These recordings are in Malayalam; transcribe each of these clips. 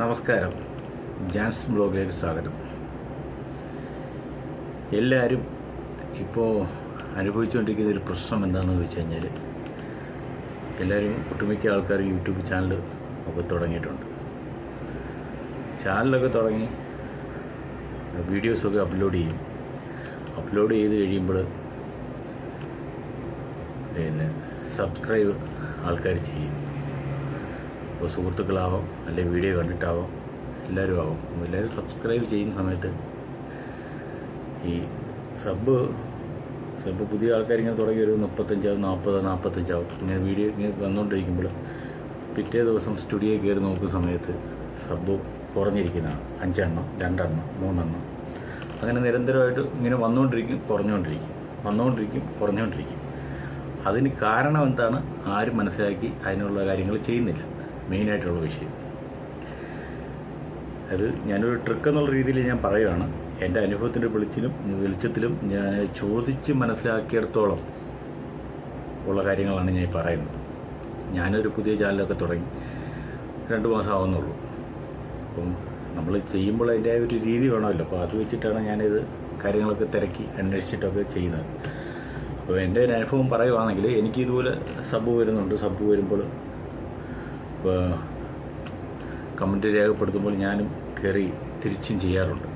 നമസ്കാരം. ജാൻസ് ബ്ലോഗിലേക്ക് സ്വാഗതം. എല്ലാവരും ഇപ്പോൾ അനുഭവിച്ചുകൊണ്ടിരിക്കുന്ന ഒരു പ്രശ്നം എന്താണെന്ന് വെച്ച് കഴിഞ്ഞാൽ എല്ലാവരും ഒട്ടുമിക്ക ആൾക്കാർ യൂട്യൂബ് ചാനൽ ഒക്കെ തുടങ്ങിയിട്ടുണ്ട്. ചാനലൊക്കെ തുടങ്ങി വീഡിയോസൊക്കെ അപ്ലോഡ് ചെയ്യും. അപ്ലോഡ് ചെയ്ത് കഴിയുമ്പോൾ പിന്നെ സബ്സ്ക്രൈബ് ആൾക്കാർ ചെയ്യും. ഇപ്പോൾ സുഹൃത്തുക്കളാവാം അല്ലെങ്കിൽ വീഡിയോ കണ്ടിട്ടാവാം എല്ലാവരും ആവാം. എല്ലാവരും സബ്സ്ക്രൈബ് ചെയ്യുന്ന സമയത്ത് ഈ സബ് ചിലപ്പോൾ പുതിയ ആൾക്കാർ ഇങ്ങനെ തുടങ്ങി ഒരു മുപ്പത്തഞ്ചാവും നാൽപ്പത് നാൽപ്പത്തഞ്ചാവും ഇങ്ങനെ വീഡിയോ ഇങ്ങനെ വന്നുകൊണ്ടിരിക്കുമ്പോൾ പിറ്റേ ദിവസം സ്റ്റുഡിയോ കയറി നോക്കുന്ന സമയത്ത് സബ് കുറഞ്ഞിരിക്കുന്നതാണ്. അഞ്ചെണ്ണം രണ്ടെണ്ണം മൂന്നെണ്ണം. അങ്ങനെ നിരന്തരമായിട്ട് ഇങ്ങനെ വന്നുകൊണ്ടിരിക്കും കുറഞ്ഞുകൊണ്ടിരിക്കും. വന്നുകൊണ്ടിരിക്കും കുറഞ്ഞുകൊണ്ടിരിക്കും. അതിന് കാരണം എന്താണ്? ആരും മനസ്സിലാക്കി അതിനുള്ള കാര്യങ്ങൾ ചെയ്യുന്നില്ല. മെയിനായിട്ടുള്ള വിഷയം. അത് ഞാനൊരു ട്രിക്ക് എന്നുള്ള രീതിയിൽ ഞാൻ പറയുകയാണ് എന്റെ അനുഭവത്തിന്റെ വെളിച്ചിലും വെളിച്ചത്തിലും ഞാൻ ചോദിച്ച് മനസ്സിലാക്കിയിടത്തോളം ഉള്ള കാര്യങ്ങളാണ് ഞാൻ പറയുന്നത്. ഞാനൊരു പുതിയ ചാനലൊക്കെ തുടങ്ങി. രണ്ട് മാസം ആവുന്നുള്ളൂ. അപ്പം നമ്മൾ ചെയ്യുമ്പോൾ അതിന്റെ ഒരു രീതി വേണമല്ലോ. അപ്പോൾ അത് വെച്ചിട്ടാണ് ഞാനിത് കാര്യങ്ങളൊക്കെ തിരക്കി അന്വേഷിച്ചിട്ടൊക്കെ ചെയ്യുന്നത്. അപ്പോൾ എന്റെ ഒരു അനുഭവം പറയുവാണെങ്കിൽ എനിക്ക് ഇതുപോലെ സബ് വരുന്നുണ്ട്. സബ് വരുമ്പോൾ കമന്റ് രേഖപ്പെടുത്തുമ്പോൾ ഞാനും കയറി തിരിച്ചും ചെയ്യാറുണ്ട്.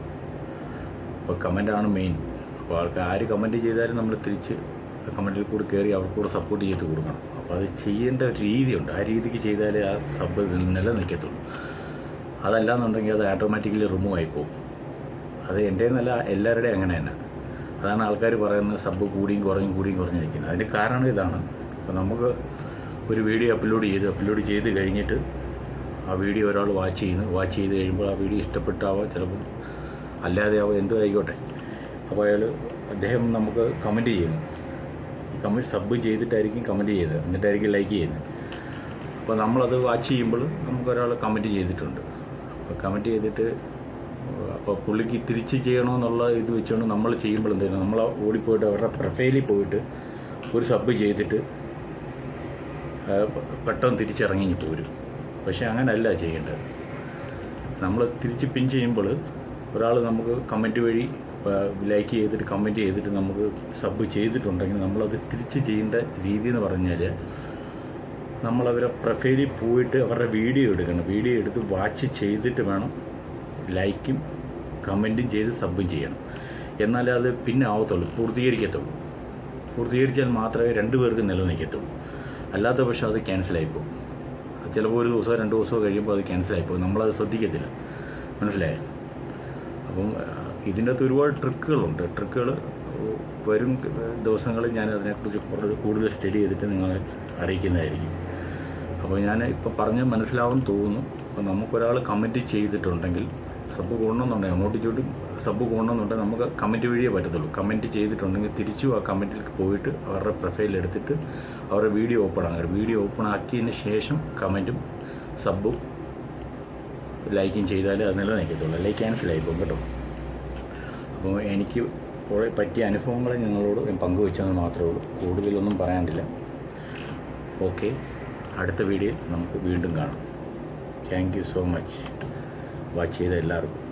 അപ്പോൾ കമന്റാണ് മെയിൻ. അപ്പോൾ ആൾക്ക് ആര് കമന്റ് ചെയ്താലും നമ്മൾ തിരിച്ച് കമന്റിൽ കൂടി കയറി അവർക്ക് കൂടെ സപ്പോർട്ട് ചെയ്ത് കൊടുക്കണം. അപ്പോൾ അത് ചെയ്യേണ്ട ഒരു രീതിയുണ്ട്. ആ രീതിക്ക് ചെയ്താലേ ആ സബ് നിലനിൽക്കത്തുള്ളൂ. അതല്ലാന്നുണ്ടെങ്കിൽ അത് ഓട്ടോമാറ്റിക്കലി റിമൂവ് ആയി പോകും. അത് എന്റെ എന്നല്ല എല്ലാവരുടെയും അങ്ങനെ തന്നെ. അതാണ് ആൾക്കാർ പറയുന്നത് സബ് കൂടിയും കുറഞ്ഞും കൂടിയും കുറഞ്ഞിരിക്കുന്നത്. അതിന്റെ കാരണം ഇതാണ്. അപ്പോൾ നമുക്ക് ഒരു വീഡിയോ അപ്ലോഡ് ചെയ്ത് അപ്ലോഡ് ചെയ്ത് കഴിഞ്ഞിട്ട് ആ വീഡിയോ ഒരാൾ വാച്ച് ചെയ്യുന്നു. വാച്ച് ചെയ്ത് കഴിയുമ്പോൾ ആ വീഡിയോ ഇഷ്ടപ്പെട്ടാവാം ചിലപ്പം. അല്ലാതെ ആവാം എന്തോ ആയിക്കോട്ടെ അപ്പോൾ അയാൾ അദ്ദേഹം നമുക്ക് കമന്റ് ചെയ്യുന്നു. ഈ കമന്റ് സബ് ചെയ്തിട്ടായിരിക്കും കമന്റ് ചെയ്തത് എന്നിട്ടായിരിക്കും ലൈക്ക് ചെയ്യുന്നത്. അപ്പോൾ നമ്മളത് വാച്ച് ചെയ്യുമ്പോൾ നമുക്കൊരാൾ കമന്റ് ചെയ്തിട്ടുണ്ട്. അപ്പോൾ കമന്റ് ചെയ്തിട്ട് അപ്പോൾ പുള്ളിക്ക് തിരിച്ച് ചെയ്യണമെന്നുള്ള ഇത് വെച്ചുകൊണ്ട് നമ്മൾ ചെയ്യുമ്പോൾ എന്തെങ്കിലും നമ്മൾ ഓടിപ്പോയിട്ട് അവരുടെ പ്രൊഫൈലിൽ പോയിട്ട് ഒരു സബ് ചെയ്തിട്ട് പെട്ടെന്ന് തിരിച്ചിറങ്ങി പോരും. പക്ഷേ അങ്ങനെയല്ല ചെയ്യേണ്ടത്. നമ്മൾ തിരിച്ച് പിൻ ചെയ്യുമ്പോൾ ഒരാൾ നമുക്ക് കമന്റ് വഴി ലൈക്ക് ചെയ്തിട്ട് കമന്റ് ചെയ്തിട്ട് നമുക്ക് സബ് ചെയ്തിട്ടുണ്ടെങ്കിൽ നമ്മളത് തിരിച്ച് ചെയ്യേണ്ട രീതി എന്ന് പറഞ്ഞാൽ നമ്മളവരെ പ്രൊഫൈലിൽ പോയിട്ട് അവരുടെ വീഡിയോ എടുക്കണം. വീഡിയോ എടുത്ത് വാച്ച് ചെയ്തിട്ട് വേണം ലൈക്കും കമന്റും ചെയ്ത് സബും ചെയ്യണം. എന്നാലേ അത് പിന്നെ ആവത്തുള്ളൂ പൂർത്തീകരിക്കത്തുള്ളൂ. പൂർത്തീകരിച്ചാൽ മാത്രമേ രണ്ടു പേർക്ക് നിലനിൽക്കത്തുള്ളൂ. അല്ലാത്ത പക്ഷം അത് ക്യാൻസലായിപ്പോകും ചിലപ്പോൾ ഒരു ദിവസമോ രണ്ട് ദിവസമോ കഴിയുമ്പോൾ അത് ക്യാൻസലായിപ്പോകും നമ്മളത് ശ്രദ്ധിക്കത്തില്ല. മനസ്സിലായോ? അപ്പം ഇതിന്റെ അകത്ത് ഒരുപാട് ട്രിക്കുകളുണ്ട്. ട്രിക്കുകൾ വരും ദിവസങ്ങളിൽ ഞാൻ അതിനെക്കുറിച്ച് കുറച്ച് കൂടുതൽ സ്റ്റഡി ചെയ്തിട്ട് നിങ്ങളെ അറിയിക്കുന്നതായിരിക്കും. അപ്പോൾ ഞാൻ ഇപ്പോൾ പറഞ്ഞ് മനസ്സിലാവും തോന്നുന്നു. അപ്പോൾ നമുക്കൊരാൾ കമ്മിറ്റ് ചെയ്തിട്ടുണ്ടെങ്കിൽ സബ് കൂടണമെന്നുണ്ടെങ്കിൽ അങ്ങോട്ട് ഇങ്ങോട്ടും സബ് കൂടണമെന്നുണ്ടെങ്കിൽ നമുക്ക് കമന്റ് വഴിയേ പറ്റത്തുള്ളൂ. കമന്റ് ചെയ്തിട്ടുണ്ടെങ്കിൽ തിരിച്ചു ആ കമന്റിലേക്ക് പോയിട്ട് അവരുടെ പ്രൊഫൈൽ എടുത്തിട്ട് അവരുടെ വീഡിയോ ഓപ്പൺ ആക്കുക. വീഡിയോ ഓപ്പൺ ആക്കിയതിന് ശേഷം കമന്റും സബും ലൈക്കും ചെയ്താലേ അത് നിലനിൽക്കത്തുള്ളൂ. അല്ലെങ്കിൽ ക്യാൻസൽ പോകും കേട്ടോ. അപ്പോൾ എനിക്ക് കുറേ പറ്റിയ അനുഭവങ്ങൾ നിങ്ങളോട് ഞാൻ പങ്കുവെച്ചെന്ന് മാത്രമേ ഉള്ളൂ. കൂടുതലൊന്നും പറയാനില്ല. ഓക്കെ. അടുത്ത വീഡിയോയിൽ നമുക്ക് വീണ്ടും കാണാം. Thank you so much watch ചെയ്ത എല്ലാവർക്കും